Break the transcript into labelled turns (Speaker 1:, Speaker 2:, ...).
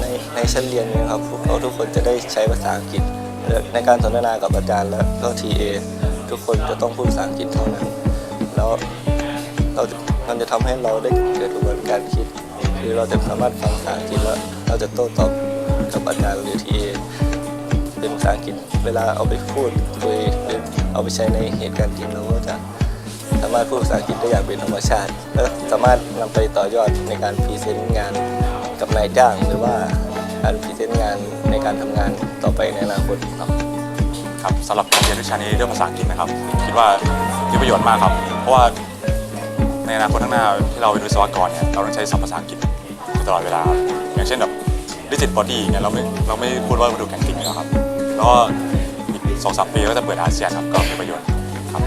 Speaker 1: ในในชั้นเรียนนะครับพวกเราทุกคนจะได้ใช้ภาษาอังกฤษ ในการสนทนากับอาจารย์และก็ทีเอทุกคนจะต้องพูดภาษาอังกฤษเท่านั้น แล้วเราจะมันจะทำให้เราได้เกิดกระบวนการคิดคือเราจะสามารถฟังภาษาอังกฤษแล้วเราจะโต้ตอบกับอาจารย์หรือทีเอเป็นภาษาอังกฤษเวลาเอาไปพูดคุยหรือเอาไปใช้ในเหตุการณ์จริงเราก็จะสามารถพูดภาษาอังกฤษได้อย่างเป็นธรรมชาติ และสามารถนำไปต่อยอดในการพรีเซนต์งาน กับนายจ้างหรือว่าการพรีเซนต์งานในการทำงานต่อไปในอนาคตครับ
Speaker 2: ครับสำหรับการเรียนวิชานี้เรื่องภาษาอังกฤษนะครับ คิดว่ามีประโยชน์มากครับ เพราะว่าในอนาคตข้างหน้าที่เราเป็นวิศวกรเนี่ยเราต้องใช้ศัพท์ภาษาอังกฤษอยู่ตลอดเวลาครับอย่างเช่นแบบดิจิตบอดี้เนี่ยเราไม่เราไม่พูดว่าวัตถุแข็งจริงแล้วครับแล้วก็อีกสองสามปีก็จะเปิดอาเซียนครับก็มีประโยชน์ครับ